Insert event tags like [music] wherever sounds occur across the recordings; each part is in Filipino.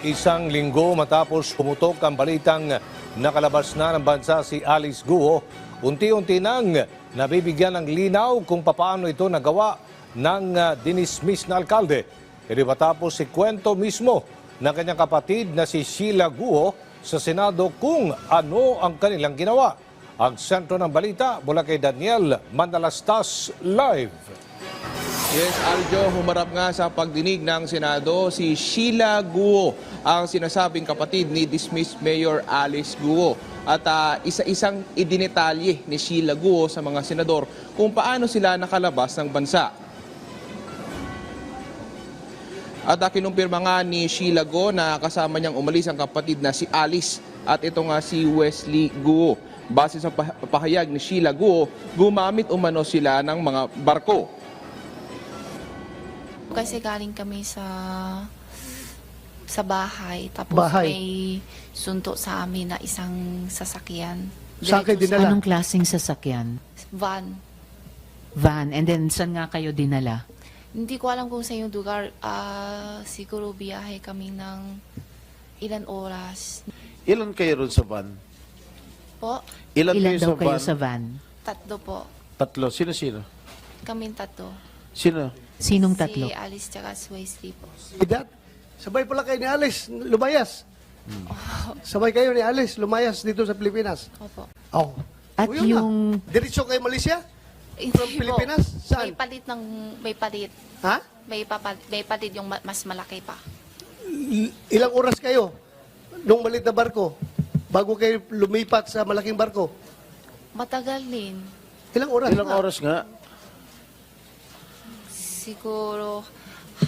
isang linggo matapos pumutok ang balitang nakalabas na ng bansa si Alice Guo, unti-unti nang nabibigyan ng linaw kung papaano ito nagawa ng ah, dinismiss na alkalde. Ito matapos si kwento mismo ng kanyang kapatid na si Sheila Guo sa Senado kung ano ang kanilang ginawa. Ang sentro ng balita mula kay Daniel Manalastas Live. Yes, Aljo, humarap nga sa pagdinig ng Senado si Sheila Guo, ang sinasabing kapatid ni dismissed Mayor Alice Guo. At ah, isa-isang idinetalye ni Sheila Guo sa mga senador kung paano sila nakalabas ng bansa. At uh, kinumpirma nga ni Sheila Go na kasama niyang umalis ang kapatid na si Alice at ito nga si Wesley Guo. Base sa pah- pahayag ni Sheila Guo, gumamit umano sila ng mga barko. Kasi galing kami sa sa bahay. Tapos Bahay. may sunto sa amin na isang sasakyan. Saan kayo Diretso dinala? Anong klaseng sasakyan? sa Van. Van. And then, saan nga kayo dinala? Hindi ko alam kung sa yung lugar. Ah, siguro biyahe kami ng ilan oras. Ilan kayo ron sa van? Po, Ilan, Ilan kayo daw sa kayo van? sa van? tatlo po. Tatlo. Sino-sino? Kaming tatlo. Sino? Sinong tatlo? Si Alice tsaka si Wesley po. Edad. Sabay pala kayo ni Alice, lumayas. Sabay kayo ni Alice, lumayas dito sa Pilipinas. Opo. Oh. At O, yun na. yung- Diretso kayo Malaysia? Hindi From po. Pilipinas? Saan? May palit ng, may palit. Ha? May, papal, may palit yung ma- mas malaki pa. I- Ilang oras kayo nung malit na barko bago kayo lumipat sa malaking barko? Matagal din. Ilang oras? Ilang nga? oras nga? Siguro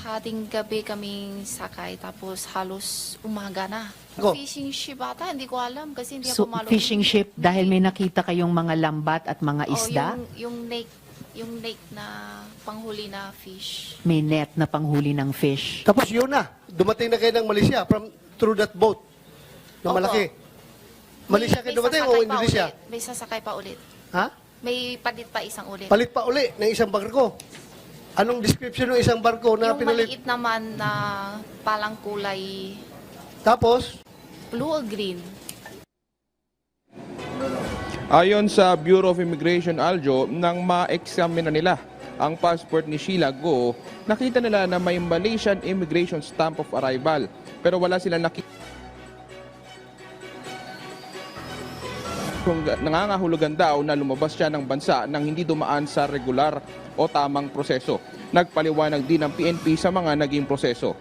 hating gabi kaming sakay tapos halos umaga na. Ako. Fishing ship ata, hindi ko alam kasi hindi So, ako malo. fishing ship, dahil may nakita kayong mga lambat at mga Oh, isda, yung, yung lake, yung lake na panghuli na fish. may net na panghuli ng fish. Tapos yun na, dumating na kayo ng Malaysia from through that boat na Opo. malaki. Malaysia May- kayo may dumating o sasakay pa Indonesia? ulit. May sasakay pa ulit. Ha? May palit pa isang ulit. Palit pa uli ng isang barko. Anong description ng isang barko na yung pinalit? maliit naman na palang kulay Tapos, blue or green. Ayon sa Bureau of Immigration Aljo, nang ma-examine na nila ang passport ni Sheila Go, nakita nila na may Malaysian Immigration Stamp of Arrival. Pero wala silang nakita kung nangangahulugan daw na lumabas siya ng bansa nang hindi dumaan sa regular o tamang proseso. Nagpaliwanag din ng PNP sa mga naging proseso.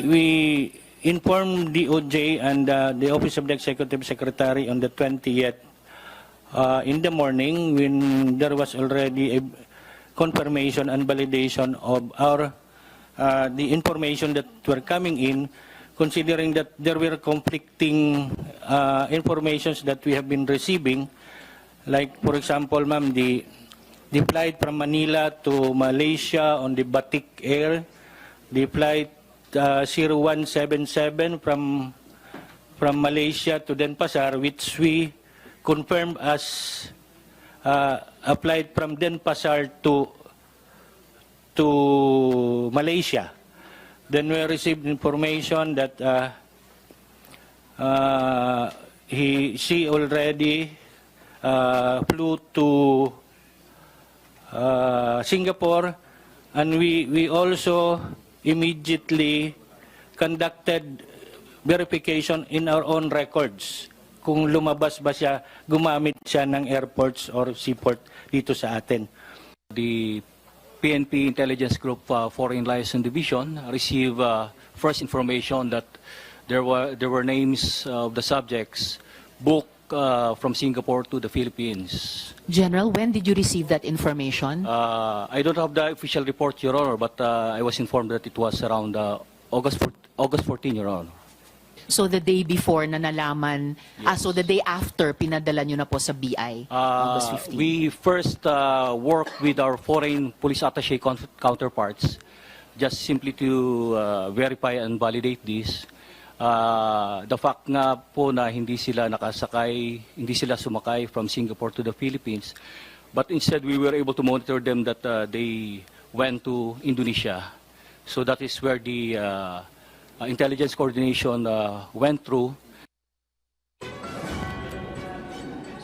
We informed DOJ and uh, the Office of the Executive Secretary on the 20th uh, in the morning when there was already a confirmation and validation of our uh, the information that were coming in considering that there were conflicting uh, informations that we have been receiving like for example ma'am the the flight from Manila to Malaysia on the Batik Air the flight uh, 0177 from from Malaysia to Denpasar which we confirmed as uh, a flight from Denpasar to to Malaysia. Then we received information that uh, uh, he she already uh, flew to uh, Singapore and we we also immediately conducted verification in our own records kung lumabas ba siya, gumamit siya ng airports or seaport dito sa atin. The PNP Intelligence Group uh, Foreign Liaison Division received uh, first information that there were there were names of the subjects booked uh, from Singapore to the Philippines. General, when did you receive that information? Uh, I don't have the official report, Your Honor, but uh, I was informed that it was around uh, August 4, August 14, Your Honor. So the day before na nalaman, ah, so the day after, pinadala nyo na po sa BI, Uh, August 15. we first uh, worked with our foreign police attaché con- counterparts just simply to uh, verify and validate this. Uh, the fact nga po na hindi sila nakasakay, hindi sila sumakay from Singapore to the Philippines, but instead we were able to monitor them that uh, they went to Indonesia. So that is where the uh, uh, intelligence coordination uh, went through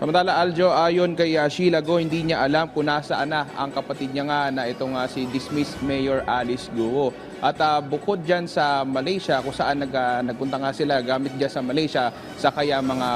Samantala Aljo, ayon kay uh, Sheila Go, hindi niya alam kung nasaan na ang kapatid niya nga na itong uh, si dismissed Mayor Alice Guo. At uh, bukod dyan sa Malaysia, kung saan nag, uh, nagpunta nga sila gamit dyan sa Malaysia, sa kaya mga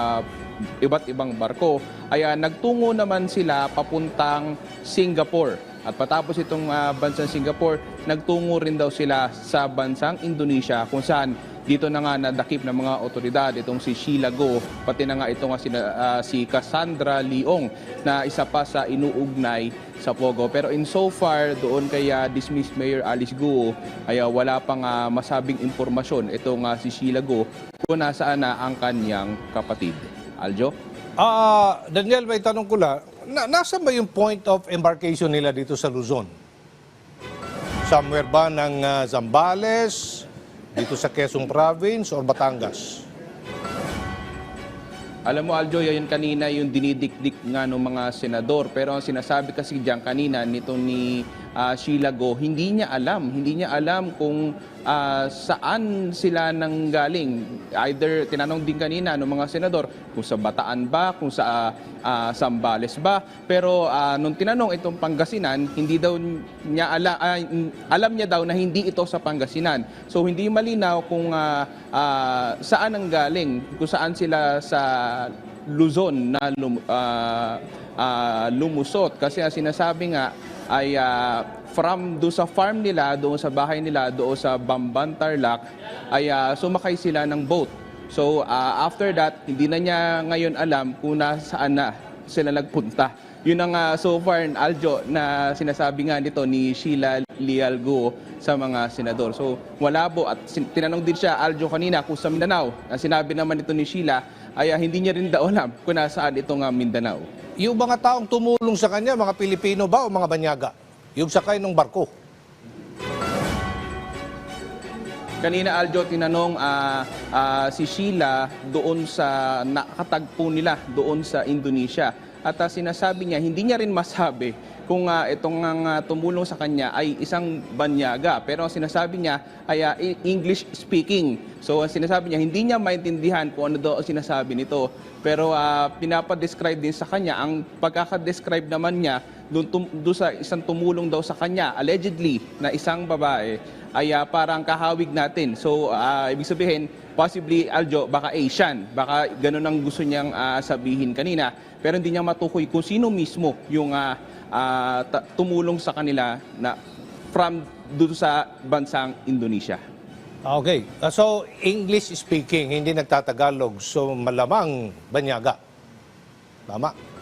iba't ibang barko, ay uh, nagtungo naman sila papuntang Singapore. At patapos itong uh, bansang Singapore, nagtungo rin daw sila sa bansang Indonesia kung saan dito na nga nadakip ng mga otoridad itong si Sheila Go, pati na nga ito nga sina, ah, si Cassandra Leong na isa pa sa inuugnay sa Pogo. Pero in so far, doon kay ah, dismissed Mayor Alice Go, ay ah, wala pang ah, masabing impormasyon ito nga si Sheila Go kung nasaan na ang kanyang kapatid. Aljo? Ah, Daniel, may tanong ko lang. Na, nasa ba yung point of embarkation nila dito sa Luzon? Somewhere ba ng ah, Zambales, dito sa Quezon Province, or Batangas? Alam mo Aljo, yun kanina yung dinidikdik nga ng mga senador. Pero ang sinasabi kasi diyan kanina nito ni ah, Sheila Go, hindi niya alam. Hindi niya alam kung ah, saan sila nanggaling. Either, tinanong din kanina ng mga senador, kung sa Bataan ba, kung sa ah, Sambales ba. Pero ah, nung tinanong itong Pangasinan, hindi daw niya ala, ah, alam niya daw na hindi ito sa Pangasinan. So hindi malinaw kung ah, ah, saan ang galing, kung saan sila sa Luzon na lum, ah, ah, lumusot. Kasi ang sinasabi nga ay ah, from do sa farm nila, doon sa bahay nila, doon sa Bamban Tarlac, ay ah, sumakay sila ng boat. So ah, after that, hindi na niya ngayon alam kung nasaan na sila nagpunta. Yun ang ah, so far, Aljo, na sinasabi nga nito ni Sheila Lialgo sa mga senador. So malabo at sin- tinanong din siya, Aljo, kanina kung sa Mindanao. Ang sinabi naman ito ni Sheila ay ah, hindi niya rin daw alam kung nasaan itong ah, Mindanao. Yung mga taong tumulong sa kanya, mga Pilipino ba o mga Banyaga? Yung sakay ng barko? Kanina Aljo tinanong ah, ah, si Sheila doon sa nakatagpo nila doon sa Indonesia. At ah, sinasabi niya hindi niya rin masabi kung ah, itong ah, tumulong sa kanya ay isang banyaga. Pero sinasabi niya ay i- English speaking. So ang sinasabi niya hindi niya maintindihan kung ano daw ang sinasabi nito. Pero ah, pinapa-describe din sa kanya ang pagkaka-describe naman niya doon, tum- sa isang tumulong daw sa kanya allegedly na isang babae ay ah, parang kahawig natin. So, ah, ibig sabihin, possibly, Aljo, baka Asian. Baka ganun ang gusto niyang ah, sabihin kanina. Pero hindi niya matukoy kung sino mismo yung ah, ta- tumulong sa kanila na from doon sa bansang Indonesia. Okay. Ah, So, English speaking, hindi nagtatagalog. So, malamang Banyaga. Tama.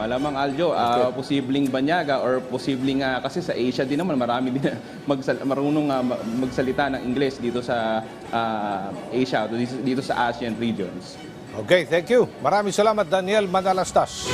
Malamang Aljo, ah, posibleng banyaga or posibleng ah, kasi sa Asia din naman marami din [laughs] magsal- marunong ma- magsalita ng Ingles dito sa ah, Asia, dito, dito sa ASEAN regions. Okay, thank you. Maraming salamat, Daniel Manalastas.